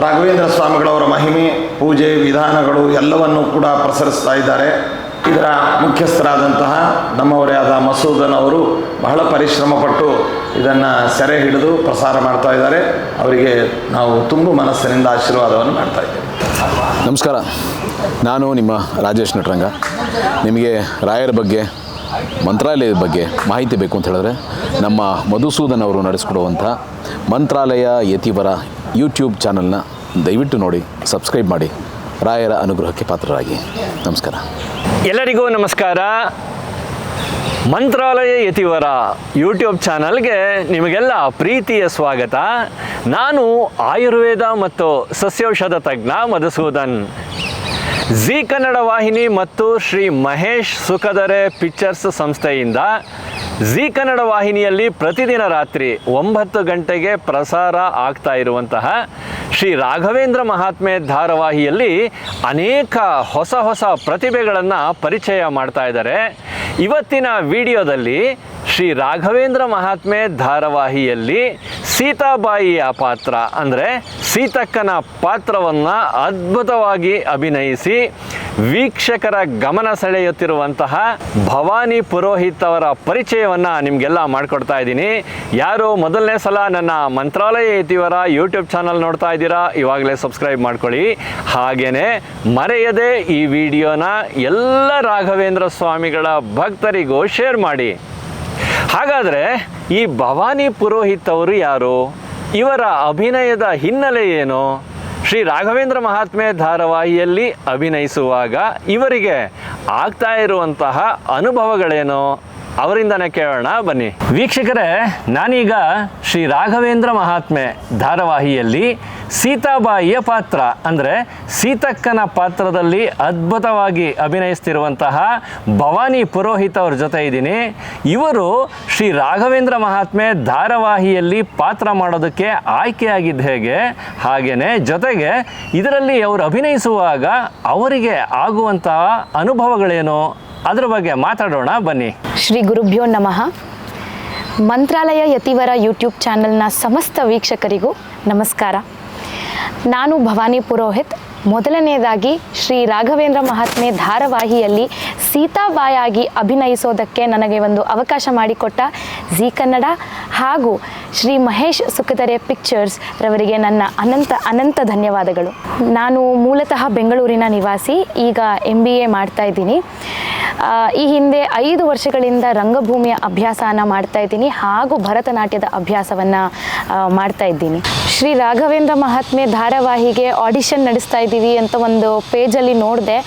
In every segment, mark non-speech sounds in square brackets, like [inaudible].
ರಾಘವೇಂದ್ರ ಸ್ವಾಮಿಗಳವರ ಮಹಿಮೆ, ಪೂಜೆ, ವಿಧಾನಗಳು ಎಲ್ಲವನ್ನು ಕೂಡ ಪ್ರಸರಿಸ್ತಾ ಇದ್ದಾರೆ. ಇದರ ಮುಖ್ಯಸ್ಥರಾದಂತಹ ನಮ್ಮವರೇ ಆದ ಮಸೂದನ್ ಅವರು ಬಹಳ ಪರಿಶ್ರಮ ಪಟ್ಟು ಇದನ್ನು ಸೆರೆ ಹಿಡಿದು ಪ್ರಸಾರ ಮಾಡ್ತಾ ಇದ್ದಾರೆ. ಅವರಿಗೆ ನಾವು ತುಂಬ ಮನಸ್ಸಿನಿಂದ ಆಶೀರ್ವಾದವನ್ನು ಮಾಡ್ತಾ ಇದ್ದೇವೆ. ನಮಸ್ಕಾರ. ನಾನು ನಿಮ್ಮ ರಾಜೇಶ್ ನಟರಂಗ. ನಿಮಗೆ ರಾಯರ ಬಗ್ಗೆ, ಮಂತ್ರಾಲಯದ ಬಗ್ಗೆ ಮಾಹಿತಿ ಬೇಕು ಅಂತ ಹೇಳಿದ್ರೆ ನಮ್ಮ ಮಧುಸೂದನ್ ಅವರು ನಡೆಸಿಕೊಡುವಂಥ ಮಂತ್ರಾಲಯ ಯತಿವರ ಯೂಟ್ಯೂಬ್ ಚಾನಲ್ನ ದಯವಿಟ್ಟು ನೋಡಿ ಸಬ್ಸ್ಕ್ರೈಬ್ ಮಾಡಿ, ರಾಯರ ಅನುಗ್ರಹಕ್ಕೆ ಪಾತ್ರರಾಗಿ. ನಮಸ್ಕಾರ. ಎಲ್ಲರಿಗೂ ನಮಸ್ಕಾರ. ಮಂತ್ರಾಲಯ ಯತಿವರ ಯೂಟ್ಯೂಬ್ ಚಾನಲ್ಗೆ ನಿಮಗೆಲ್ಲ ಪ್ರೀತಿಯ ಸ್ವಾಗತ. ನಾನು ಆಯುರ್ವೇದ ಮತ್ತು ಸಸ್ಯೌಷಧ ತಜ್ಞ ಮಧುಸೂದನ್. ಜಿ ಕನ್ನಡ ವಾಹಿನಿ ಮತ್ತು ಶ್ರೀ ಮಹೇಶ್ ಸುಖದರೆ ಪಿಕ್ಚರ್ಸ್ ಸಂಸ್ಥೆಯಿಂದ ಜಿ ಕನ್ನಡ ವಾಹಿನಿಯಲ್ಲಿ ಪ್ರತಿದಿನ ರಾತ್ರಿ ಒಂಬತ್ತು ಗಂಟೆಗೆ ಪ್ರಸಾರ ಆಗ್ತಾ ಇರುವಂತಹ ಶ್ರೀ ರಾಘವೇಂದ್ರ ಮಹಾತ್ಮೆ ಧಾರಾವಾಹಿಯಲ್ಲಿ ಅನೇಕ ಹೊಸ ಹೊಸ ಪ್ರತಿಭೆಗಳನ್ನು ಪರಿಚಯ ಮಾಡ್ತಾ ಇದ್ದಾರೆ. ಇವತ್ತಿನ ವಿಡಿಯೋದಲ್ಲಿ ಶ್ರೀ ರಾಘವೇಂದ್ರ ಮಹಾತ್ಮೆ ಧಾರಾವಾಹಿಯಲ್ಲಿ ಸೀತಾಬಾಯಿಯ ಪಾತ್ರ, ಅಂದರೆ ಸೀತಕ್ಕನ ಪಾತ್ರವನ್ನು ಅದ್ಭುತವಾಗಿ ಅಭಿನಯಿಸಿ ವೀಕ್ಷಕರ ಗಮನ ಸೆಳೆಯುತ್ತಿರುವಂತಹ ಭವಾನಿ ಪುರೋಹಿತ್ ಅವರ ಪರಿಚಯವನ್ನು ನಿಮಗೆಲ್ಲ ಮಾಡಿಕೊಡ್ತಾ ಇದ್ದೀನಿ. ಯಾರು ಮೊದಲನೇ ಸಲ ನನ್ನ ಮಂತ್ರಾಲಯ ಇತಿವರ ಯೂಟ್ಯೂಬ್ ಚಾನಲ್ ನೋಡ್ತಾ ಇದ್ದೀರಾ, ಇವಾಗಲೇ ಸಬ್ಸ್ಕ್ರೈಬ್ ಮಾಡ್ಕೊಳ್ಳಿ. ಹಾಗೆಯೇ ಮರೆಯದೆ ಈ ವಿಡಿಯೋನ ಎಲ್ಲ ರಾಘವೇಂದ್ರ ಸ್ವಾಮಿಗಳ ಭಕ್ತರಿಗೂ ಶೇರ್ ಮಾಡಿ. ಹಾಗಾದರೆ ಈ ಭವಾನಿ ಪುರೋಹಿತ್ ಅವರು ಯಾರು? ಇವರ ಅಭಿನಯದ ಹಿನ್ನೆಲೆ ಏನು? ಶ್ರೀ ರಾಘವೇಂದ್ರ ಮಹಾತ್ಮೆ ಧಾರಾವಾಹಿಯಲ್ಲಿ ಅಭಿನಯಿಸುವಾಗ ಇವರಿಗೆ ಆಗ್ತಾ ಇರುವಂತಹ ಅನುಭವಗಳೇನು? ಅವರಿಂದನೇ ಕೇಳೋಣ, ಬನ್ನಿ. ವೀಕ್ಷಕರೇ, ನಾನೀಗ ಶ್ರೀ ರಾಘವೇಂದ್ರ ಮಹಾತ್ಮೆ ಧಾರಾವಾಹಿಯಲ್ಲಿ ಸೀತಾಬಾಯಿಯ ಪಾತ್ರ ಅಂದರೆ ಸೀತಕ್ಕನ ಪಾತ್ರದಲ್ಲಿ ಅದ್ಭುತವಾಗಿ ಅಭಿನಯಿಸ್ತಿರುವಂತಹ ಭವಾನಿ ಪುರೋಹಿತ್ ಅವ್ರ ಜೊತೆ ಇದ್ದೀನಿ. ಇವರು ಶ್ರೀ ರಾಘವೇಂದ್ರ ಮಹಾತ್ಮೆ ಧಾರಾವಾಹಿಯಲ್ಲಿ ಪಾತ್ರ ಮಾಡೋದಕ್ಕೆ ಆಯ್ಕೆಯಾಗಿದ್ದು ಹೇಗೆ? ಹಾಗೆಯೇ ಜೊತೆಗೆ ಇದರಲ್ಲಿ ಅವರು ಅಭಿನಯಿಸುವಾಗ ಅವರಿಗೆ ಆಗುವಂತಹ ಅನುಭವಗಳೇನು? ಅದರ ಬಗ್ಗೆ ಮಾತಾಡೋಣ, ಬನ್ನಿ. ಶ್ರೀ ಗುರುಭ್ಯೋ ನಮಃ. ಮಂತ್ರಾಲಯ ಯತಿವರ ಯೂಟ್ಯೂಬ್ ಚಾನಲ್ನ ಸಮಸ್ತ ವೀಕ್ಷಕರಿಗೂ ನಮಸ್ಕಾರ. ನಾನು ಭವಾನಿ ಪುರೋಹಿತ್ ಮೊದಲನೆಯದಾಗಿ ಶ್ರೀ ರಾಘವೇಂದ್ರ ಮಹಾತ್ಮೆ ಧಾರಾವಾಹಿಯಲ್ಲಿ ಸೀತಾಬಾಯಾಗಿ ಅಭಿನಯಿಸೋದಕ್ಕೆ ನನಗೆ ಒಂದು ಅವಕಾಶ ಮಾಡಿಕೊಟ್ಟ ಜಿ ಕನ್ನಡ ಹಾಗೂ ಶ್ರೀ ಮಹೇಶ್ ಸುಖದರೆ ಪಿಕ್ಚರ್ಸ್ ರವರಿಗೆ ನನ್ನ ಅನಂತ ಅನಂತ ಧನ್ಯವಾದಗಳು. ನಾನು ಮೂಲತಃ ಬೆಂಗಳೂರಿನ ನಿವಾಸಿ, ಈಗ ಎಂ ಬಿ ಎ ಮಾಡ್ತಾ ಇದ್ದೀನಿ. ಈ ಹಿಂದೆ ಐದು ವರ್ಷಗಳಿಂದ ರಂಗಭೂಮಿಯ ಅಭ್ಯಾಸನ ಮಾಡ್ತಾ ಇದ್ದೀನಿ ಹಾಗೂ ಭರತನಾಟ್ಯದ ಅಭ್ಯಾಸವನ್ನು ಮಾಡ್ತಾ ಇದ್ದೀನಿ. ಶ್ರೀ ರಾಘವೇಂದ್ರ ಮಹಾತ್ಮೆ ಧಾರಾವಾಹಿಗೆ ಆಡಿಷನ್ ನಡೆಸ್ತಾ ಇದ್ದೀವಿ ಅಂತ ಒಂದು ಪೇಜಲ್ಲಿ ನೋಡಿದೆ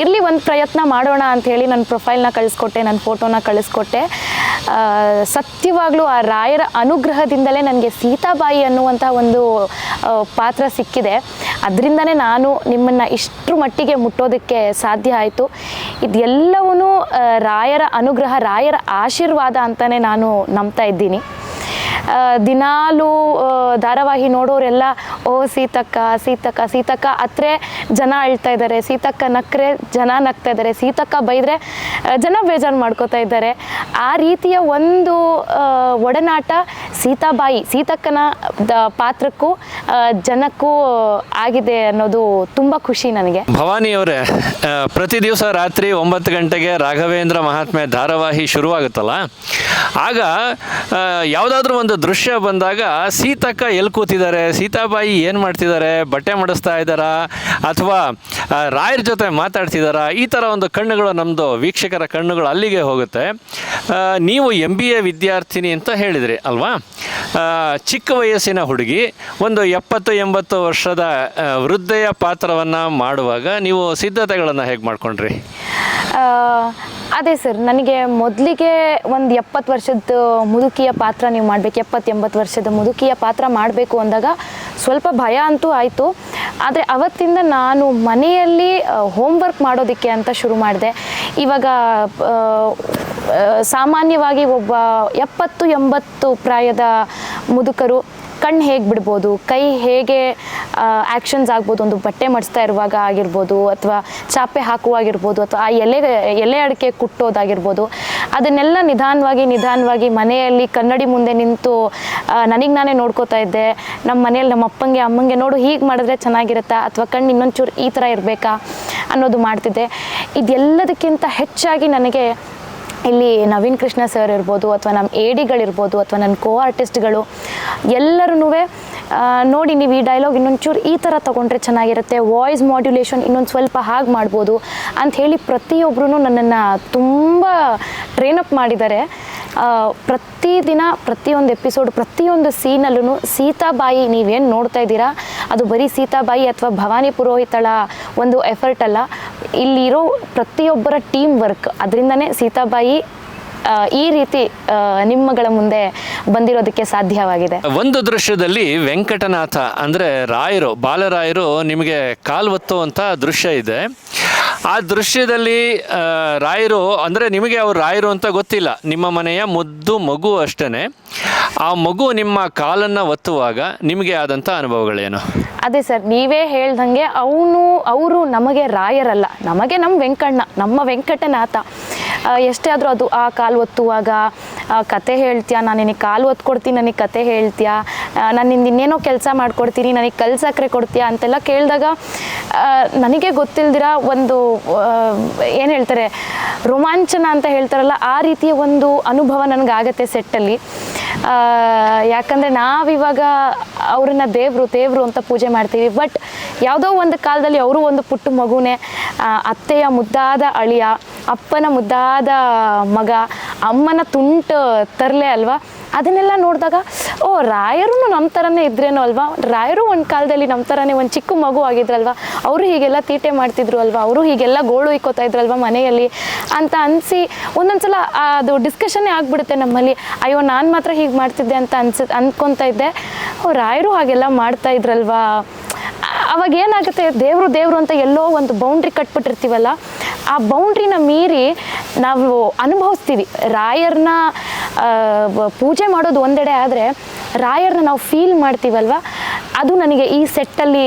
ಇರಲಿ ಒಂದು ಪ್ರಯತ್ನ ಮಾಡೋಣ ಅಂಥೇಳಿ ನನ್ನ ಪ್ರೊಫೈಲ್ನ ಕಳಿಸ್ಕೊಟ್ಟೆ ನನ್ನ ಫೋಟೋನ ಕಳಿಸ್ಕೊಟ್ಟೆ. ಸತ್ಯವಾಗಲೂ ಆ ರಾಯರ ಅನುಗ್ರಹದಿಂದಲೇ ನನಗೆ ಸೀತಾಬಾಯಿ ಅನ್ನುವಂಥ ಒಂದು ಪಾತ್ರ ಸಿಕ್ಕಿದೆ. ಅದರಿಂದನೇ ನಾನು ನಿಮ್ಮನ್ನು ಇಷ್ಟರ ಮಟ್ಟಿಗೆ ಮುಟ್ಟೋದಕ್ಕೆ ಸಾಧ್ಯ ಆಯಿತು. ಇದೆಲ್ಲವೂ ರಾಯರ ಅನುಗ್ರಹ, ರಾಯರ ಆಶೀರ್ವಾದ ಅಂತಲೇ ನಾನು ನಂಬ್ತಾ ಇದ್ದೀನಿ. ದಿನಾಲೂ ಧಾರಾವಾಹಿ ನೋಡೋರೆಲ್ಲ, ಓ, ಸೀತಕ್ಕ ಸೀತಕ್ಕ ಸೀತಕ್ಕ ಅತ್ರೆ ಜನ ಅಳ್ತಾ ಇದ್ದಾರೆ. ಸೀತಕ್ಕ ನಕ್ರೆ ಜನ ನಗ್ತಾ ಇದ್ದಾರೆ. ಸೀತಕ್ಕ ಬೈದರೆ ಜನ ಬೇಜಾರು ಮಾಡ್ಕೋತಾ ಇದ್ದಾರೆ. ಆ ರೀತಿಯ ಒಂದು ಒಡನಾಟ ಸೀತಾಬಾಯಿ, ಸೀತಕ್ಕನ ಪಾತ್ರಕ್ಕೂ ಜನಕ್ಕೂ ಆಗಿದೆ ಅನ್ನೋದು ತುಂಬ ಖುಷಿ ನನಗೆ. ಭವಾನಿ ಅವರೇ ಪ್ರತಿ ದಿವಸ ರಾತ್ರಿ ಒಂಬತ್ತು ಗಂಟೆಗೆ ರಾಘವೇಂದ್ರ ಮಹಾತ್ಮೆ ಧಾರಾವಾಹಿ ಶುರುವಾಗುತ್ತಲ್ಲ? ಆಗ ಯಾವುದಾದ್ರೂ ಒಂದು ದೃಶ್ಯ ಬಂದಾಗ ಸೀತಕ್ಕ ಎಲ್ಲಿ ಕೂತಿದ್ದಾರೆ? ಸೀತಾಬಾಯಿ ಏನು ಮಾಡ್ತಿದ್ದಾರೆ? ಬಟ್ಟೆ ಮಾಡಿಸ್ತಾ ಇದ್ದಾರಾ? ಅಥವಾ ರಾಯರ ಜೊತೆ ಮಾತಾಡ್ತಿದ್ದಾರಾ? ಈ ಥರ ಒಂದು ಕಣ್ಣುಗಳು ನಮ್ಮದು ವೀಕ್ಷಕರ ಕಣ್ಣುಗಳು ಅಲ್ಲಿಗೆ ಹೋಗುತ್ತೆ. ನೀವು ಎಂ ಬಿ ಎ ವಿದ್ಯಾರ್ಥಿನಿ ಅಂತ ಹೇಳಿದ್ರಿ, ಅಲ್ವಾ? ಚಿಕ್ಕ ವಯಸ್ಸಿನ ಹುಡುಗಿ, ಒಂದು ಎಪ್ಪತ್ತು, ಎಂಬತ್ತು ವರ್ಷದ ವೃದ್ಧೆಯ ಪಾತ್ರವನ್ನು ಮಾಡುವಾಗ ನೀವು ಸಿದ್ಧತೆಗಳನ್ನು ಹೇಗೆ ಮಾಡ್ಕೊಂಡ್ರಿ? ಅದೇ ಸರ್, ನನಗೆ ಮೊದಲಿಗೆ ಒಂದು ಎಪ್ಪತ್ತು ವರ್ಷದ ಮುದುಕಿಯ ಪಾತ್ರ ನೀವು ಮಾಡಬೇಕು ಎಪ್ಪತ್ತು ಎಂಬತ್ತು ವರ್ಷದ ಮುದುಕಿಯ ಪಾತ್ರ ಮಾಡಬೇಕು ಅಂದಾಗ ಸ್ವಲ್ಪ ಭಯ ಅಂತೂ ಆಯಿತು. ಆದರೆ ಅವತ್ತಿಂದ ನಾನು ಮನೆಯಲ್ಲಿ ಹೋಮ್ವರ್ಕ್ ಮಾಡೋದಕ್ಕೆ ಅಂತ ಶುರು ಮಾಡಿದೆ. ಇವಾಗ ಸಾಮಾನ್ಯವಾಗಿ ಒಬ್ಬ ಎಪ್ಪತ್ತು ಎಂಬತ್ತು ಪ್ರಾಯದ ಮುದುಕರು ಕಣ್ಣು ಹೇಗೆ ಬಿಡ್ಬೋದು, ಕೈ ಹೇಗೆ ಆ್ಯಕ್ಷನ್ಸ್ ಆಗ್ಬೋದು ಒಂದು ಬಟ್ಟೆ ಮಡಿಸ್ತಾ ಇರುವಾಗ ಆಗಿರ್ಬೋದು ಅಥವಾ ಚಾಪೆ ಹಾಕುವಾಗಿರ್ಬೋದು ಅಥವಾ ಆ ಎಲೆ ಎಲೆ ಅಡಿಕೆ ಕುಟ್ಟೋದಾಗಿರ್ಬೋದು, ಅದನ್ನೆಲ್ಲ ನಿಧಾನವಾಗಿ ನಿಧಾನವಾಗಿ ಮನೆಯಲ್ಲಿ ಕನ್ನಡಿ ಮುಂದೆ ನಿಂತು ನನಗೆ ನಾನೇ ನೋಡ್ಕೋತಾ ಇದ್ದೆ ನಮ್ಮ ಮನೆಯಲ್ಲಿ ನಮ್ಮ ಅಪ್ಪಂಗೆ, ಅಮ್ಮಂಗೆ ನೋಡು ಹೀಗೆ ಮಾಡಿದ್ರೆ ಚೆನ್ನಾಗಿರುತ್ತಾ ಅಥವಾ ಕಣ್ಣು ಇನ್ನೊಂಚೂರು ಈ ಥರ ಇರಬೇಕಾ ಅನ್ನೋದು ಮಾಡ್ತಿದ್ದೆ. ಇದೆಲ್ಲದಕ್ಕಿಂತ ಹೆಚ್ಚಾಗಿ ನನಗೆ ಇಲ್ಲಿ ನವೀನ್ ಕೃಷ್ಣ ಸರ್ ಇರ್ಬೋದು ಅಥವಾ ನಮ್ಮ ಎ ಡಿಗಳಿರ್ಬೋದು ಅಥವಾ ನನ್ನ ಕೋ ಆರ್ಟಿಸ್ಟ್ಗಳು ಎಲ್ಲರೂ ನೋಡಿ ನೀವು ಈ ಡೈಲಾಗ್ ಇನ್ನೊಂಚೂರು ಈ ಥರ ತೊಗೊಂಡ್ರೆ ಚೆನ್ನಾಗಿರುತ್ತೆ. ವಾಯ್ಸ್ ಮಾಡ್ಯುಲೇಷನ್ ಇನ್ನೊಂದು ಸ್ವಲ್ಪ ಹಾಗೆ ಮಾಡ್ಬೋದು ಅಂತ ಹೇಳಿ ಪ್ರತಿಯೊಬ್ಬರೂ ನನ್ನನ್ನು ತುಂಬ ಟ್ರೈನಪ್ ಮಾಡಿದ್ದಾರೆ. ಪ್ರತಿದಿನ ಪ್ರತಿಯೊಂದು ಎಪಿಸೋಡ್ ಪ್ರತಿಯೊಂದು ಸೀನಲ್ಲೂ ಸೀತಾಬಾಯಿ ನೀವೇನು ನೋಡ್ತಾ ಇದ್ದೀರಾ? ಅದು ಬರೀ ಸೀತಾಬಾಯಿ ಅಥವಾ ಭವಾನಿ ಪುರೋಹಿತಳ ಒಂದು ಎಫರ್ಟ್ ಅಲ್ಲ. ಇಲ್ಲಿರೋ ಪ್ರತಿಯೊಬ್ಬರ ಟೀಮ್ ವರ್ಕ್ ಅದರಿಂದನೇ ಸೀತಾಬಾಯಿ ಈ ರೀತಿ ನಿಮ್ಮಗಳ ಮುಂದೆ ಬಂದಿರೋದಕ್ಕೆ ಸಾಧ್ಯವಾಗಿದೆ. ಒಂದು ದೃಶ್ಯದಲ್ಲಿ ವೆಂಕಟನಾಥ ಅಂದರೆ ರಾಯರು, ಬಾಲರಾಯರು ನಿಮಗೆ ಕಾಲ್ವತ್ತುವಂಥ ದೃಶ್ಯ ಇದೆ. ಆ ದೃಶ್ಯದಲ್ಲಿ ರಾಯರು ಅಂದರೆ ನಿಮಗೆ ಅವ್ರು ರಾಯರು ಅಂತ ಗೊತ್ತಿಲ್ಲ. ನಿಮ್ಮ ಮನೆಯ ಮುದ್ದು ಮಗು ಅಷ್ಟೇ ಆ ಮಗು ನಿಮ್ಮ ಕಾಲನ್ನು ಒತ್ತುವಾಗ ನಿಮಗೆ ಆದಂಥ ಅನುಭವಗಳೇನು? ಅದೇ ಸರ್, ನೀವೇ ಹೇಳ್ದಂಗೆ ಅವನು, ಅವರು ನಮಗೆ ರಾಯರಲ್ಲ. ನಮಗೆ ನಮ್ಮ ವೆಂಕಣ್ಣ, ನಮ್ಮ ವೆಂಕಟನಾಥ. ಎಷ್ಟೇ ಆದರೂ ಅದು ಆ ಕಾಲು ಒತ್ತುವಾಗ ಕತೆ ಹೇಳ್ತೀಯಾ, ನಾನು ನಿನಗೆ ಕಾಲು ಒತ್ಕೊಡ್ತೀನಿ, ನನಗೆ ಕತೆ ಹೇಳ್ತೀಯಾ ನಾನು ನಿನ್ನ ಇನ್ನೇನೋ ಕೆಲಸ ಮಾಡ್ಕೊಡ್ತೀನಿ, ನನಗೆ ಕಲ್ಸಕ್ರೆ ಕೊಡ್ತೀಯಾ ಅಂತೆಲ್ಲ ಕೇಳಿದಾಗ ನನಗೆ ಗೊತ್ತಿಲ್ದಿರ ಒಂದು ಏನು ಹೇಳ್ತಾರೆ, ರೋಮಾಂಚನ ಅಂತ ಹೇಳ್ತಾರಲ್ಲ, ಆ ರೀತಿಯ ಒಂದು ಅನುಭವ ನನಗಾಗತ್ತೆ ಸೆಟ್ಟಲ್ಲಿ. ಯಾಕಂದರೆ ನಾವಿವಾಗ ಅವ್ರನ್ನ ದೇವರು ದೇವರು ಅಂತ ಪೂಜೆ ಮಾಡ್ತೀವಿ. ಬಟ್ ಯಾವುದೋ ಒಂದು ಕಾಲದಲ್ಲಿ ಅವರು ಒಂದು ಪುಟ್ಟ ಮಗುನೇ ಅತ್ತೆಯ ಮುದ್ದಾದ ಅಳಿಯ, ಅಪ್ಪನ ಮುದ್ದಾದ ಮಗ, ಅಮ್ಮನ ತುಂಟು ತರಲೆ ಅಲ್ವಾ? ಅದನ್ನೆಲ್ಲ ನೋಡಿದಾಗ, ಓ, ರಾಯರು ನಮ್ಮ ಥರನೇ ಇದ್ರೇನೋ ಅಲ್ವಾ? ರಾಯರು ಒಂದು ಕಾಲದಲ್ಲಿ ನಮ್ಮ ಥರನೇ ಒಂದು ಚಿಕ್ಕ ಮಗು ಆಗಿದ್ರಲ್ವಾ? ಅವರು ಹೀಗೆಲ್ಲ ತೀಟೆ ಮಾಡ್ತಿದ್ರು ಅಲ್ವಾ? ಅವರು ಹೀಗೆಲ್ಲ ಗೋಳು ಇಕ್ಕೋತಾ ಇದ್ರಲ್ವಾ ಮನೆಯಲ್ಲಿ? ಅಂತ ಅನಿಸಿ, ಒಂದೊಂದ್ಸಲ ಅದು ಡಿಸ್ಕಷನ್ನೇ ಆಗಿಬಿಡುತ್ತೆ ನಮ್ಮಲ್ಲಿ. ಅಯ್ಯೋ, ನಾನು ಮಾತ್ರ ಹೀಗೆ ಮಾಡ್ತಿದ್ದೆ ಅಂತ ಅನ್ಸ ಅಂದ್ಕೊತಾ ಇದ್ದೆ. ಓ, ರಾಯರು ಹಾಗೆಲ್ಲ ಮಾಡ್ತಾ ಇದ್ರಲ್ವಾ? ಅವಾಗ ಏನಾಗುತ್ತೆ, ದೇವರು ದೇವರು ಅಂತ ಎಲ್ಲೋ ಒಂದು ಬೌಂಡ್ರಿ ಕಟ್ಬಿಟ್ಟಿರ್ತೀವಲ್ಲ, ಆ ಬೌಂಡ್ರಿನ ಮೀರಿ ನಾವು ಅನುಭವಿಸ್ತೀವಿ. ರಾಯರ್ನ ಪೂಜೆ ಮಾಡೋದು ಒಂದೆಡೆ ಆದರೆ ರಾಯರ್ನ ನಾವು ಫೀಲ್ ಮಾಡ್ತೀವಲ್ವ? ಅದು ನನಗೆ ಈ ಸೆಟ್ಟಲ್ಲಿ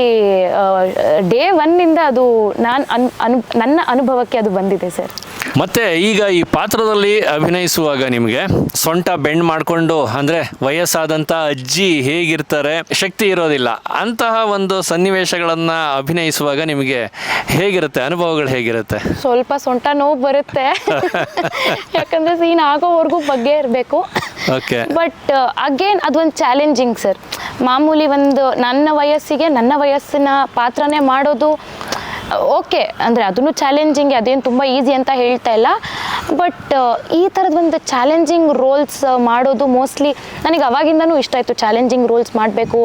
ಡೇ ಒನ್ನಿಂದ ಅದು ನಾನು ಅನ್ ಅನು ನನ್ನ ಅನುಭವಕ್ಕೆ ಅದು ಬಂದಿದೆ ಸರ್ ಮತ್ತೆ ಈಗ ಈ ಪಾತ್ರದಲ್ಲಿ ಅಭಿನಯಿಸುವಾಗ ನಿಮಗೆ ಸೊಂಟ ಬೆಂಡ್ ಮಾಡಿಕೊಂಡು ಅಂದರೆ ವಯಸ್ಸಾದಂಥ ಅಜ್ಜಿ ಹೇಗಿರ್ತಾರೆ ಶಕ್ತಿ ಇರೋದಿಲ್ಲ ಅಂತಹ ಒಂದು ಸನ್ನಿವೇಶಗಳನ್ನು ಅಭಿನಯಿಸುವಾಗ ನಿಮಗೆ ಹೇಗಿರುತ್ತೆ ಅನುಭವಗಳು ಹೇಗಿರುತ್ತೆ? ಸ್ವಲ್ಪ ಸೊಂಟ ನೋವು ಬರುತ್ತೆ. [laughs] ಯಾಕಂದರೆ ಸೀನ್ ಆಗೋವರೆಗೂ ಬಗ್ಗೆ ಇರಬೇಕು. ಓಕೆ ಬಟ್ ಅಗೇನ್ ಅದೊಂದು ಚಾಲೆಂಜಿಂಗ್ ಸರ್ ಮಾಮೂಲಿ ಒಂದು ನನ್ನ ವಯಸ್ಸಿಗೆ ನನ್ನ ವಯಸ್ಸಿನ ಪಾತ್ರನೇ ಮಾಡೋದು ಓಕೆ, ಅಂದರೆ ಅದನ್ನು ಚಾಲೆಂಜಿಂಗ್ ಅದೇನು ತುಂಬ ಈಸಿ ಅಂತ ಹೇಳ್ತಾ ಇಲ್ಲ. ಬಟ್ ಈ ಥರದ ಒಂದು ಚಾಲೆಂಜಿಂಗ್ ರೋಲ್ಸ್ ಮಾಡೋದು ಮೋಸ್ಟ್ಲಿ ನನಗೆ ಅವಾಗಿಂದನೂ ಇಷ್ಟ ಆಯಿತು ಚಾಲೆಂಜಿಂಗ್ ರೋಲ್ಸ್ ಮಾಡಬೇಕು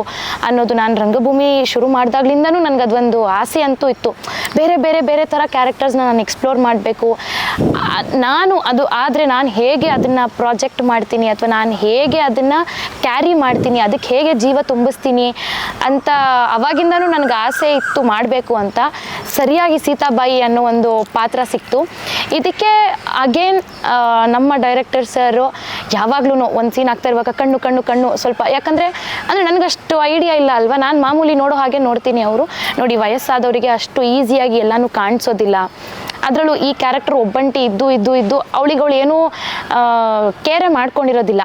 ಅನ್ನೋದು ನಾನು ರಂಗಭೂಮಿ ಶುರು ಮಾಡಿದಾಗ್ಲಿಂದನೂ ನನಗೆ ಅದೊಂದು ಆಸೆ ಅಂತೂ ಇತ್ತು. ಬೇರೆ ಬೇರೆ ಬೇರೆ ಥರ ಕ್ಯಾರೆಕ್ಟರ್ಸ್ನ ನಾನು ಎಕ್ಸ್ಪ್ಲೋರ್ ಮಾಡಬೇಕು. ನಾನು ಅದು ಆದರೆ ನಾನು ಹೇಗೆ ಅದನ್ನು ಪ್ರಾಜೆಕ್ಟ್ ಮಾಡ್ತೀನಿ ಅಥವಾ ನಾನು ಹೇಗೆ ಅದನ್ನು ಕ್ಯಾರಿ ಮಾಡ್ತೀನಿ ಅದಕ್ಕೆ ಹೇಗೆ ಜೀವ ತುಂಬಿಸ್ತೀನಿ ಅಂತ ಅವಾಗಿಂದನೂ ನನಗೆ ಆಸೆ ಇತ್ತು ಮಾಡಬೇಕು ಅಂತ. ಸರಿಯಾಗಿ ಸೀತಾಬಾಯಿ ಅನ್ನೋ ಒಂದು ಪಾತ್ರ ಸಿಕ್ತು. ಇದಕ್ಕೆ ಅಗೇನ್ ನಮ್ಮ ಡೈರೆಕ್ಟರ್ ಸರು ಯಾವಾಗ್ಲೂ ಒಂದು ಸೀನ್ ಆಗ್ತಾ ಇರುವಾಗ ಕಣ್ಣು ಕಣ್ಣು ಕಣ್ಣು ಸ್ವಲ್ಪ ಯಾಕಂದರೆ ಅಂದರೆ ನನಗಷ್ಟು ಐಡಿಯಾ ಇಲ್ಲ ಅಲ್ವಾ? ನಾನು ಮಾಮೂಲಿ ನೋಡೋ ಹಾಗೆ ನೋಡ್ತೀನಿ ಅವರು. ನೋಡಿ ವಯಸ್ಸಾದವರಿಗೆ ಅಷ್ಟು ಈಸಿಯಾಗಿ ಎಲ್ಲನೂ ಕಾಣಿಸೋದಿಲ್ಲ. ಅದರಲ್ಲೂ ಈ ಕ್ಯಾರೆಕ್ಟರ್ ಒಬ್ಬಂಟಿ ಇದ್ದು ಇದ್ದು ಇದ್ದು, ಅವಳಿಗಳು ಅವಳು ಏನೂ ಕೇರೆ ಮಾಡ್ಕೊಂಡಿರೋದಿಲ್ಲ.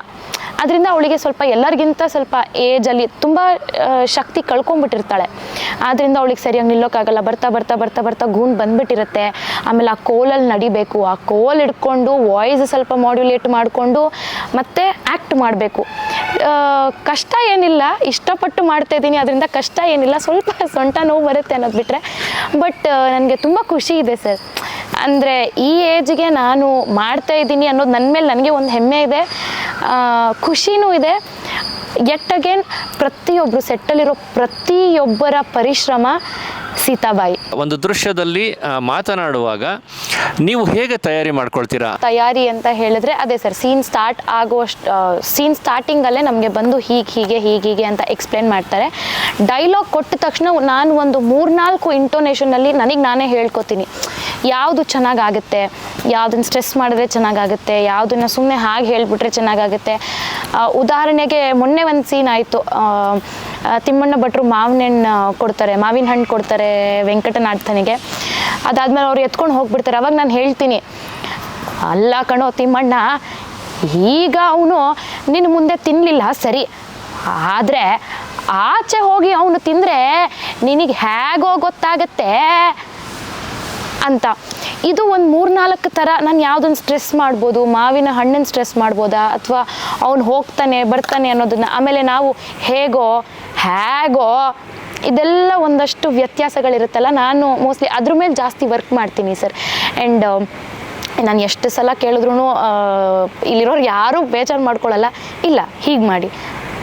ಅದರಿಂದ ಅವಳಿಗೆ ಸ್ವಲ್ಪ ಎಲ್ಲರಿಗಿಂತ ಸ್ವಲ್ಪ ಏಜಲ್ಲಿ ತುಂಬ ಶಕ್ತಿ ಕಳ್ಕೊಂಡ್ಬಿಟ್ಟಿರ್ತಾಳೆ. ಆದ್ದರಿಂದ ಅವಳಿಗೆ ಸರಿಯಾಗಿ ನಿಲ್ಲೋಕ್ಕಾಗಲ್ಲ ಬರ್ತಾ ಬರ್ತಾ ಬರ್ತಾ ಬರ್ತಾ ಗೂನ್ ಬಂದ್ಬಿಟ್ಟಿರುತ್ತೆ. ಆಮೇಲೆ ಆ ಕೋಲಲ್ಲಿ ನಡಿಬೇಕು. ಆ ಕೋಲ್ ಹಿಡ್ಕೊಂಡು ವಾಯ್ಸ್ ಸ್ವಲ್ಪ ಮಾಡ್ಯುಲೇಟ್ ಮಾಡಿಕೊಂಡು ಮತ್ತೆ ಆ್ಯಕ್ಟ್ ಮಾಡಬೇಕು. ಕಷ್ಟ ಏನಿಲ್ಲ. ಇಷ್ಟಪಟ್ಟು ಮಾಡ್ತಾ ಇದ್ದೀನಿ. ಅದರಿಂದ ಕಷ್ಟ ಏನಿಲ್ಲ. ಸ್ವಲ್ಪ ಸೊಂಟ ನೋವು ಬರುತ್ತೆ ಅನ್ನೋದು ಬಿಟ್ಟರೆ ಬಟ್ ನನಗೆ ತುಂಬ ಖುಷಿ ಇದೆ ಸರ್. ಅಂದರೆ ಈ ಏಜ್ಗೆ ನಾನು ಮಾಡ್ತಾ ಇದ್ದೀನಿ ಅನ್ನೋದು ನನ್ನ ಮೇಲೆ ನನಗೆ ಒಂದು ಹೆಮ್ಮೆ ಇದೆ. ಖುಷಿನೂ ಇದೆ. ಎಟ್ ಅಗೇನ್ ಪ್ರತಿಯೊಬ್ಬರು ಸೆಟ್ಟಲ್ಲಿರೋ ಪ್ರತಿಯೊಬ್ಬರ ಪರಿಶ್ರಮ ಸೀತಾಬಾಯಿ. ಒಂದು ದೃಶ್ಯದಲ್ಲಿ ಮಾತನಾಡುವಾಗ ನೀವು ಹೇಗೆ ತಯಾರಿ ಮಾಡ್ಕೊಳ್ತೀರಾ? ತಯಾರಿ ಅಂತ ಹೇಳಿದ್ರೆ ಅದೇ ಸರ್ ಸೀನ್ ಸ್ಟಾರ್ಟ್ ಆಗುವಷ್ಟು ಸೀನ್ ಸ್ಟಾರ್ಟಿಂಗಲ್ಲೇ ನಮಗೆ ಬಂದು ಹೀಗೆ ಹೀಗೆ ಹೀಗೆ ಹೀಗೆ ಅಂತ ಎಕ್ಸ್ಪ್ಲೇನ್ ಮಾಡ್ತಾರೆ. ಡೈಲಾಗ್ ಕೊಟ್ಟ ತಕ್ಷಣ ನಾನು ಒಂದು ಮೂರ್ನಾಲ್ಕು ಇಂಟೋನೇಷನಲ್ಲಿ ನನಗೆ ನಾನೇ ಹೇಳ್ಕೊತೀನಿ. ಯಾವುದು ಚೆನ್ನಾಗಾಗುತ್ತೆ ಯಾವುದನ್ನ ಸ್ಟ್ರೆಸ್ ಮಾಡಿದ್ರೆ ಚೆನ್ನಾಗಾಗುತ್ತೆ ಯಾವುದನ್ನ ಸುಮ್ಮನೆ ಹಾಗೆ ಹೇಳಿಬಿಟ್ರೆ ಚೆನ್ನಾಗಾಗುತ್ತೆ. ಉದಾಹರಣೆಗೆ ಮೊನ್ನೆ ಒಂದು ಸೀನ್ ಆಯಿತು. ತಿಮ್ಮಣ್ಣ ಭಟ್ರು ಮಾವಿನ ಹಣ್ಣು ಕೊಡ್ತಾರೆ, ಮಾವಿನ ಹಣ್ಣು ಕೊಡ್ತಾರೆ ವೆಂಕಟನಾಥನಿಗೆ. ಅದಾದ್ಮೇಲೆ ಅವ್ರು ಎತ್ಕೊಂಡು ಹೋಗ್ಬಿಡ್ತಾರೆ. ಅವಾಗ ನಾನು ಹೇಳ್ತೀನಿ, ಅಲ್ಲ ಕಣೋ ತಿಮ್ಮಣ್ಣ, ಈಗ ಅವನು ನಿನ್ನ ಮುಂದೆ ತಿನ್ನಲಿಲ್ಲ ಸರಿ, ಆದರೆ ಆಚೆ ಹೋಗಿ ಅವನು ತಿಂದರೆ ನಿನಗೆ ಹೇಗೋ ಗೊತ್ತಾಗತ್ತೆ. ಅಂತ. ಇದು ಒಂದು ಮೂರ್ನಾಲ್ಕು ಥರ ನಾನು ಯಾವುದನ್ನು ಸ್ಟ್ರೆಸ್ ಮಾಡ್ಬೋದು, ಮಾವಿನ ಹಣ್ಣನ್ನು ಸ್ಟ್ರೆಸ್ ಮಾಡ್ಬೋದಾ ಅಥವಾ ಅವ್ನು ಹೋಗ್ತಾನೆ, ಬರ್ತಾನೆ ಅನ್ನೋದನ್ನ. ಆಮೇಲೆ ನಾವು ಹೇಗೋ ಹೇಗೋ ಇದೆಲ್ಲ ಒಂದಷ್ಟು ವ್ಯತ್ಯಾಸಗಳಿರುತ್ತಲ್ಲ, ನಾನು ಮೋಸ್ಟ್ಲಿ ಅದ್ರ ಮೇಲೆ ಜಾಸ್ತಿ ವರ್ಕ್ ಮಾಡ್ತೀನಿ ಸರ್ ಆ್ಯಂಡ್ ನಾನು ಎಷ್ಟು ಸಲ ಕೇಳಿದ್ರು ಇಲ್ಲಿರೋರು ಯಾರೂ ಬೇಜಾರು ಮಾಡ್ಕೊಳ್ಳಲ್ಲ ಇಲ್ಲ, ಹೀಗೆ ಮಾಡಿ.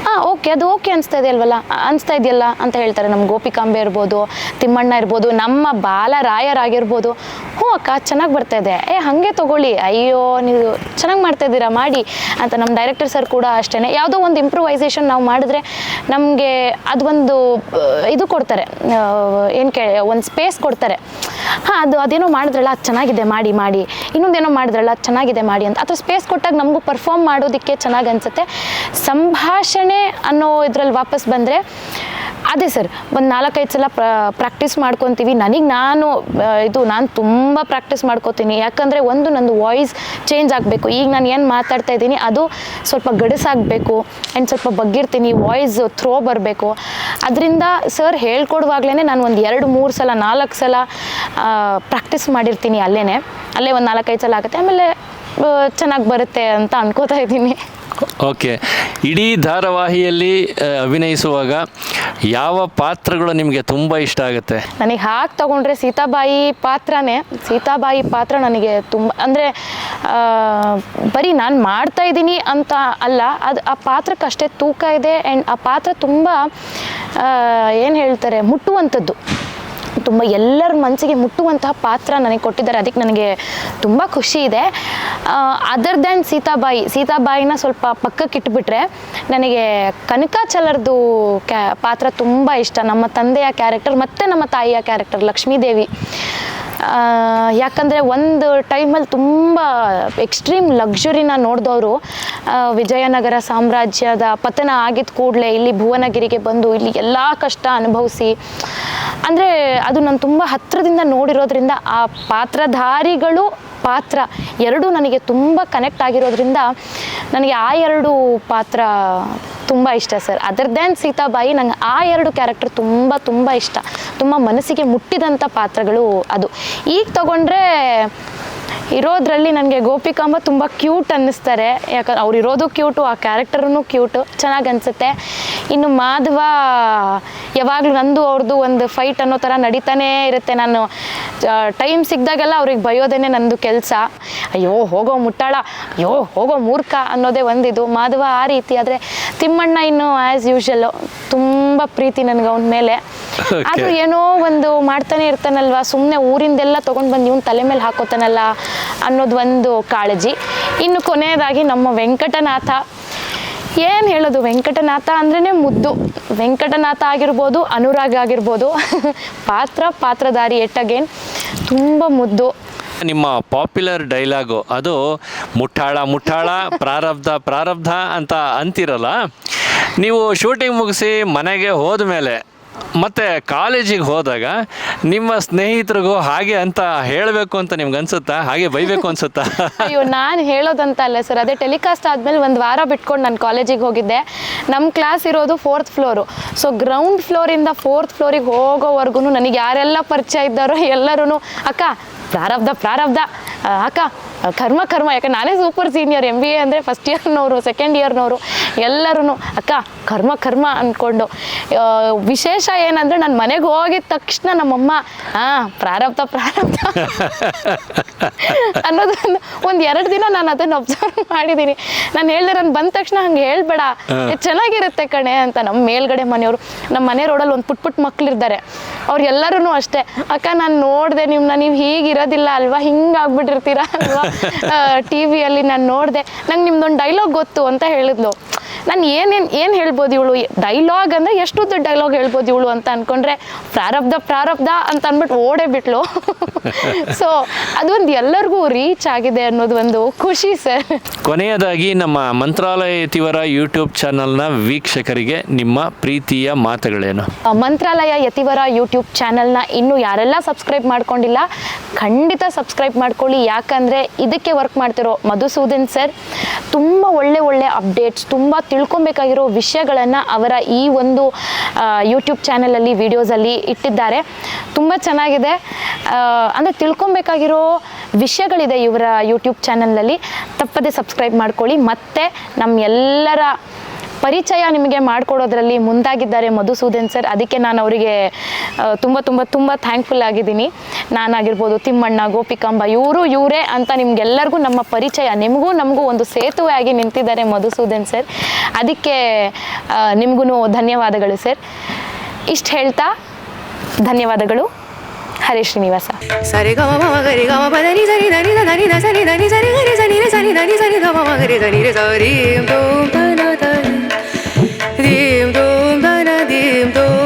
ಹಾಂ ಓಕೆ ಅದು ಓಕೆ ಅನಿಸ್ತಾ ಇದೆ ಅಲ್ವಲ್ಲ ಆ, ಅನಿಸ್ತಾ ಇದೆಯಲ್ಲ ಅಂತ ಹೇಳ್ತಾರೆ ನಮ್ಮ ಗೋಪಿಕಾಂಬೆ ಇರ್ಬೋದು ತಿಮ್ಮಣ್ಣ ಇರ್ಬೋದು ನಮ್ಮ ಬಾಲರಾಯರಾಗಿರ್ಬೋದು. ಹ್ಞೂ ಅಕ್ಕ ಚೆನ್ನಾಗಿ ಬರ್ತಾ ಇದೆ. ಏ ಹಾಗೆ ತಗೊಳ್ಳಿ. ಅಯ್ಯೋ ನೀವು ಚೆನ್ನಾಗಿ ಮಾಡ್ತಾ ಇದ್ದೀರಾ ಮಾಡಿ ಅಂತ ನಮ್ಮ ಡೈರೆಕ್ಟರ್ ಸರ್ ಕೂಡ ಅಷ್ಟೇ ಯಾವುದೋ ಒಂದು ಇಂಪ್ರೂವೈಸೇಷನ್ ನಾವು ಮಾಡಿದ್ರೆ ನಮಗೆ ಅದೊಂದು ಒಂದು ಇದು ಕೊಡ್ತಾರೆ. ಏನು ಕೇ ಒಂದು ಸ್ಪೇಸ್ ಕೊಡ್ತಾರೆ. ಹಾಂ ಅದು ಅದೇನೋ ಮಾಡಿದ್ರಲ್ಲ ಅದು ಚೆನ್ನಾಗಿದೆ ಮಾಡಿ ಮಾಡಿ. ಇನ್ನೊಂದೇನೋ ಮಾಡಿದ್ರಲ್ಲ ಅದು ಚೆನ್ನಾಗಿದೆ ಮಾಡಿ ಅಂತ. ಅಥವಾ ಸ್ಪೇಸ್ ಕೊಟ್ಟಾಗ ನಮಗೂ ಪರ್ಫಾರ್ಮ್ ಮಾಡೋದಕ್ಕೆ ಚೆನ್ನಾಗಿ ಅನಿಸುತ್ತೆ. ಸಂಭಾಷಣೆ ಅನ್ನೋ ಇದ್ರಲ್ಲಿ ವಾಪಸ್ ಬಂದರೆ, ಅದೇ ಸರ್, ಒಂದು ನಾಲ್ಕೈದು ಸಲ ಪ್ರಾಕ್ಟೀಸ್ ಮಾಡ್ಕೊತೀವಿ. ನನಗೆ ನಾನು ಇದು ನಾನು ತುಂಬ ಪ್ರಾಕ್ಟೀಸ್ ಮಾಡ್ಕೋತೀನಿ. ಯಾಕಂದರೆ ಒಂದು ನಂದು ವಾಯ್ಸ್ ಚೇಂಜ್ ಆಗಬೇಕು. ಈಗ ನಾನು ಏನು ಮಾತಾಡ್ತಾ ಇದ್ದೀನಿ, ಅದು ಸ್ವಲ್ಪ ಗಡಸಾಗಬೇಕು. ಆ್ಯಂಡ್ ಸ್ವಲ್ಪ ಬಗ್ಗಿರ್ತೀನಿ ವಾಯ್ಸ್ ಥ್ರೋ ಬರಬೇಕು. ಅದರಿಂದ ಸರ್ ಹೇಳ್ಕೊಡುವಾಗಲೇ ನಾನು ಒಂದು ಎರಡು, ಮೂರು ಸಲ, ನಾಲ್ಕು ಸಲ ಪ್ರಾಕ್ಟೀಸ್ ಮಾಡಿರ್ತೀನಿ ಅಲ್ಲೇ ಅಲ್ಲೇ ಒಂದು ನಾಲ್ಕೈದು ಸಲ ಆಗುತ್ತೆ. ಆಮೇಲೆ ಚೆನ್ನಾಗಿ ಬರುತ್ತೆ ಅಂತ ಅನ್ಕೋತಾ ಇದ್ದೀನಿ. ಓಕೆ. ಇಡೀ ಧಾರಾವಾಹಿಯಲ್ಲಿ ಅಭಿನಯಿಸುವಾಗ ಯಾವ ಪಾತ್ರಗಳು ನಿಮಗೆ ತುಂಬ ಇಷ್ಟ ಆಗುತ್ತೆ? ನನಗೆ ಹಾಗೆ ತಗೊಂಡ್ರೆ ಸೀತಾಬಾಯಿ ಪಾತ್ರನೇ. ಸೀತಾಬಾಯಿ ಪಾತ್ರ ನನಗೆ ತುಂಬ, ಅಂದರೆ ಬರೀ ನಾನು ಮಾಡ್ತಾ ಇದ್ದೀನಿ ಅಂತ ಅಲ್ಲ, ಅದು, ಆ ಪಾತ್ರಕ್ಕೆ ಅಷ್ಟೇ ತೂಕ ಇದೆ. ಆ್ಯಂಡ್ ಆ ಪಾತ್ರ ತುಂಬ ಏನು ಹೇಳ್ತಾರೆ, ಮುಟ್ಟುವಂಥದ್ದು. ತುಂಬ ಎಲ್ಲರ ಮನಸ್ಸಿಗೆ ಮುಟ್ಟುವಂತಹ ಪಾತ್ರ ನನಗೆ ಕೊಟ್ಟಿದ್ದಾರೆ. ಅದಕ್ಕೆ ನನಗೆ ತುಂಬ ಖುಷಿ ಇದೆ. ಅದರ್ ದ್ಯಾನ್ ಸೀತಾಬಾಯಿ, ಸೀತಾಬಾಯಿನ ಸ್ವಲ್ಪ ಪಕ್ಕಕ್ಕೆ ಇಟ್ಬಿಟ್ರೆ ನನಗೆ ಕನಕಾಚಲರ್ದು ಕ್ಯಾ, ಪಾತ್ರ ತುಂಬ ಇಷ್ಟ. ನಮ್ಮ ತಂದೆಯ ಕ್ಯಾರೆಕ್ಟರ್ ಮತ್ತು ನಮ್ಮ ತಾಯಿಯ ಕ್ಯಾರೆಕ್ಟರ್ ಲಕ್ಷ್ಮೀದೇವಿ. ಯಾಕಂದರೆ ಒಂದು ಟೈಮಲ್ಲಿ ತುಂಬ ಎಕ್ಸ್ಟ್ರೀಮ್ ಲಕ್ಸುರಿನ ನೋಡಿದವರು ವಿಜಯನಗರ ಸಾಮ್ರಾಜ್ಯದ ಪತನ ಆಗಿದ ಕೂಡಲೇ ಇಲ್ಲಿ ಭುವನಗಿರಿಗೆ ಬಂದು ಇಲ್ಲಿ ಎಲ್ಲ ಕಷ್ಟ ಅನುಭವಿಸಿ ಅಂದರೆ ಅದು ನಾನು ತುಂಬ ಹತ್ತಿರದಿಂದ ನೋಡಿರೋದ್ರಿಂದ ಆ ಪಾತ್ರಧಾರಿಗಳು ಪಾತ್ರ ಎರಡೂ ನನಗೆ ತುಂಬ ಕನೆಕ್ಟ್ ಆಗಿರೋದ್ರಿಂದ ನನಗೆ ಆ ಎರಡು ಪಾತ್ರ ತುಂಬ ಇಷ್ಟ ಸರ್. ಅದರ್ ದ್ಯಾನ್ ಸೀತಾಬಾಯಿ, ನಂಗೆ ಆ ಎರಡು ಕ್ಯಾರೆಕ್ಟರ್ ತುಂಬ ತುಂಬ ಇಷ್ಟ. ತುಂಬ ಮನಸ್ಸಿಗೆ ಮುಟ್ಟಿದಂಥ ಪಾತ್ರಗಳು ಅದು. ಈಗ ತಗೊಂಡ್ರೆ ಇರೋದ್ರಲ್ಲಿ ನನಗೆ ಗೋಪಿಕಾಂಬ ತುಂಬ ಕ್ಯೂಟ್ ಅನ್ನಿಸ್ತಾರೆ. ಯಾಕಂದ್ರೆ ಅವ್ರು ಇರೋದು ಕ್ಯೂಟು ಆ ಕ್ಯಾರೆಕ್ಟರೂ ಕ್ಯೂಟು ಚೆನ್ನಾಗಿ ಅನಿಸುತ್ತೆ. ಇನ್ನು ಮಾಧವ ಯಾವಾಗಲೂ ನಂದು ಅವ್ರದ್ದು ಒಂದು ಫೈಟ್ ಅನ್ನೋ ಥರ ನಡೀತಾನೇ ಇರುತ್ತೆ. ನಾನು ಟೈಮ್ ಸಿಕ್ಕಿದಾಗೆಲ್ಲ ಅವ್ರಿಗೆ ಬಯೋದೇನೆ ನಂದು ಕೆಲಸ. ಅಯ್ಯೋ ಹೋಗೋ ಮುಟ್ಟಾಳ. ಅಯ್ಯೋ ಹೋಗೋ ಮೂರ್ಖ ಅನ್ನೋದೇ ಒಂದಿದು. ಮಾಧವ ಆ ರೀತಿ ಆದರೆ ತಿಮ್ಮಣ್ಣ ಇನ್ನು ಆ್ಯಸ್ ಯೂಶಲ್ ತುಂಬ ಪ್ರೀತಿ ನನಗೆ ಅವನ ಮೇಲೆ. ಆದರೂ ಏನೋ ಒಂದು ಮಾಡ್ತಾನೆ ಇರ್ತಾನಲ್ವ? ಸುಮ್ಮನೆ ಊರಿಂದೆಲ್ಲ ತೊಗೊಂಡು ಬಂದು ಇವನ್ ತಲೆ ಮೇಲೆ ಹಾಕೋತಾನಲ್ಲ. ಅನ್ನೋದು ಒಂದು ಕಾಳಜಿ. ಇನ್ನು ಕೊನೆಯದಾಗಿ ನಮ್ಮ ವೆಂಕಟನಾಥ. ಏನು ಹೇಳೋದು ವೆಂಕಟನಾಥ ಅಂದ್ರೇ ಮುದ್ದು. ವೆಂಕಟನಾಥ ಆಗಿರ್ಬೋದು, ಅನುರಾಗ್ ಆಗಿರ್ಬೋದು. [laughs] ಪಾತ್ರ, ಪಾತ್ರಧಾರಿ ಎಟ್ ಅಗೇನ್ ತುಂಬ ಮುದ್ದು. ನಿಮ್ಮ ಪಾಪ್ಯುಲರ್ ಡೈಲಾಗು, ಅದು ಮುಠಾಳ ಮುಠಾಳ, ಪ್ರಾರಬ್ಧ ಪ್ರಾರಬ್ಧ ಅಂತ ಅಂತಿರಲ್ಲ? ನೀವು ಶೂಟಿಂಗ್ ಮುಗಿಸಿ ಮನೆಗೆ ಹೋದ ಮೇಲೆ ಮತ್ತು ಕಾಲೇಜಿಗೆ ಹೋದಾಗ ನಿಮ್ಮ ಸ್ನೇಹಿತರಿಗೂ ಹಾಗೆ ಅಂತ ಹೇಳಬೇಕು ಅಂತ ನಿಮ್ಗೆ ಅನ್ಸುತ್ತಾ? ಹಾಗೆ ಬೈಬೇಕು ಅನ್ಸುತ್ತಾ? ಅಯ್ಯೋ, ನಾನು ಹೇಳೋದಂತ ಅಲ್ಲ ಸರ್. ಅದೇ ಟೆಲಿಕಾಸ್ಟ್ ಆದಮೇಲೆ ಒಂದು ವಾರ ಬಿಟ್ಕೊಂಡು ನಾನು ಕಾಲೇಜಿಗೆ ಹೋಗಿದ್ದೆ. ನಮ್ಮ ಕ್ಲಾಸ್ ಇರೋದು ಫೋರ್ತ್ ಫ್ಲೋರು ಸೊ ಗ್ರೌಂಡ್ ಫ್ಲೋರಿಂದ ಫೋರ್ತ್ ಫ್ಲೋರಿಗೆ ಹೋಗೋವರೆಗೂ ನನಗೆ ಯಾರೆಲ್ಲ ಪರಿಚಯ ಇದ್ದಾರೋ ಎಲ್ಲರೂ ಅಕ್ಕ, ಪ್ರಾರಬ್ಧ ಪ್ರಾರಬ್ಧ. ಅಕ್ಕ, ಕರ್ಮ ಕರ್ಮ. ಯಾಕೆ ನಾನೇ super senior M B A ಅಂದರೆ ಫಸ್ಟ್ ಇಯರ್ನವರು ಸೆಕೆಂಡ್ ಇಯರ್ನವರು ಎಲ್ಲರೂ ಅಕ್ಕ ಕರ್ಮ ಕರ್ಮ ಅಂದ್ಕೊಂಡು ವಿಶೇಷ ಏನಂದರೆ ನಾನು ಮನೆಗೆ ಹೋಗಿದ ತಕ್ಷಣ ನಮ್ಮಮ್ಮ ಹಾಂ ಪ್ರಾರಬ್ಧ ಪ್ರಾರಬ್ಧ [laughs] ಅನ್ನೋದೊಂದು ಒಂದು ಎರಡು ದಿನ ನಾನು ಅದನ್ನು ಅಬ್ಸರ್ವ್ ಮಾಡಿದ್ದೀನಿ ನಾನು ಹೇಳ್ದೆ ನಾನು ಬಂದ ತಕ್ಷಣ ಹಂಗೆ ಹೇಳ್ಬೇಡ. ಚೆನ್ನಾಗಿರುತ್ತೆ ಕಣೆ ಅಂತ ನಮ್ಮ ಮೇಲ್ಗಡೆ ಮನೆಯವರು ನಮ್ಮ ಮನೆ ರೋಡಲ್ಲಿ ಒಂದು ಪುಟ್ ಪುಟ್ ಮಕ್ಳಿರ್ತಾರೆ ಅವ್ರು ಎಲ್ಲರೂ ಅಷ್ಟೇ ಅಕ್ಕ ನಾನು ನೋಡಿದೆ ನಿಮ್ಮನ್ನ ನೀವು ಹೀಗಿರೋದಿಲ್ಲ ಅಲ್ವಾ? ಹಿಂಗೆ ಆಗ್ಬಿಟ್ಟಿರ್ತೀರಾ ಅಲ್ವಾ? ಟಿ ವಿಯಲ್ಲಿ ನಾನು ನೋಡಿದೆ. ನಂಗೆ ನಿಮ್ದೊಂದು ಡೈಲಾಗ್ ಗೊತ್ತು ಅಂತ ಹೇಳಿದ್ಲು. ನಾನು ಏನೇನು ಏನು ಹೇಳ್ಬೋದು ಇವಳು? ಡೈಲಾಗ್ ಅಂದರೆ ದೊಡ್ಡ ಡೈಲಾಗ್ ಹೇಳ್ಬೋದು ಇವಳು ಅಂತ ಅಂದ್ಕೊಂಡ್ರೆ ಪ್ರಾರಬ್ಧ ಪ್ರಾರಬ್ಧ ಅಂತ ಅಂದ್ಬಿಟ್ಟು ಓಡೇ ಬಿಟ್ಲು. [laughs] ಸೊ ಅದೊಂದು ಎಲ್ಲರಿಗೂ ರೀಚ್ ಆಗಿದೆ ಅನ್ನೋದು ಒಂದು ಖುಷಿ ಸರ್. ಕೊನೆಯದಾಗಿ ನಮ್ಮ ಮಂತ್ರಾಲಯ ಯತಿವರ ಯೂಟ್ಯೂಬ್ ಚಾನಲ್ನ ವೀಕ್ಷಕರಿಗೆ ನಿಮ್ಮ ಪ್ರೀತಿಯ ಮಾತುಗಳೇನು? ಮಂತ್ರಾಲಯ ಯತಿವರ ಯೂಟ್ಯೂಬ್ ಚಾನಲ್ನ ಇನ್ನೂ ಯಾರೆಲ್ಲ ಸಬ್ಸ್ಕ್ರೈಬ್ ಮಾಡ್ಕೊಂಡಿಲ್ಲ ಖಂಡಿತ ಸಬ್ಸ್ಕ್ರೈಬ್ ಮಾಡ್ಕೊಳ್ಳಿ. ಯಾಕಂದರೆ ಇದಕ್ಕೆ ವರ್ಕ್ ಮಾಡ್ತಿರೋ ಮಧುಸೂದನ್ ಸರ್ ತುಂಬ ಒಳ್ಳೆ ಒಳ್ಳೆ ಅಪ್ಡೇಟ್ಸ್ ತುಂಬ ತಿಳ್ಕೊಬೇಕಾಗಿರೋ ವಿಷಯಗಳನ್ನು ಅವರ ಈ ಒಂದು ಯೂಟ್ಯೂಬ್ ಚಾನಲಲ್ಲಿ ವೀಡಿಯೋಸಲ್ಲಿ ಇಟ್ಟಿದ್ದಾರೆ. ತುಂಬ ಚೆನ್ನಾಗಿದೆ. ಅಂದರೆ ತಿಳ್ಕೊಬೇಕಾಗಿರೋ ವಿಷಯಗಳಿದೆ ಇವರ ಯೂಟ್ಯೂಬ್ ಚಾನಲಲ್ಲಿ. ತಪ್ಪದೆ ಸಬ್ಸ್ಕ್ರೈಬ್ ಮಾಡ್ಕೊಳ್ಳಿ. ಮತ್ತು ನಮ್ಮ ಎಲ್ಲರ ಪರಿಚಯ ನಿಮಗೆ ಮಾಡಿಕೊಡೋದ್ರಲ್ಲಿ ಮುಂದಾಗಿದ್ದಾರೆ ಮಧುಸೂದನ್ ಸರ್ ಅದಕ್ಕೆ ನಾನು ಅವರಿಗೆ ತುಂಬ ತುಂಬ ತುಂಬ ಥ್ಯಾಂಕ್ಫುಲ್ ಆಗಿದ್ದೀನಿ ನಾನಾಗಿರ್ಬೋದು ತಿಮ್ಮಣ್ಣ ಗೋಪಿಕಾಂಬ ಇವರು ಇವರೇ ಅಂತ ನಿಮ್ಗೆಲ್ಲರಿಗೂ ನಮ್ಮ ಪರಿಚಯ ನಿಮಗೂ ನಮಗೂ ಒಂದು ಸೇತುವೆ ಆಗಿ ನಿಂತಿದ್ದಾರೆ ಮಧುಸೂದನ್ ಸರ್ ಅದಕ್ಕೆ ನಿಮಗೂ ಧನ್ಯವಾದಗಳು ಸರ್ ಇಷ್ಟು ಹೇಳ್ತಾ ಧನ್ಯವಾದಗಳು ಹರೇ ಶ್ರೀನಿವಾಸ ಸರಿ ಗಮ ಗರಿ ಗಮ ಪದ ನಿ ಸರಿ ಧನಿ ಧನಿ ಸರಿ ಧನಿ ಸರಿ ಗರಿ ಸನಿ ರೆ ಸನಿ ಧನಿ ಸರಿ ಗಮ ಗರಿ ಸರಿ ತ Dim dum da da dim dum.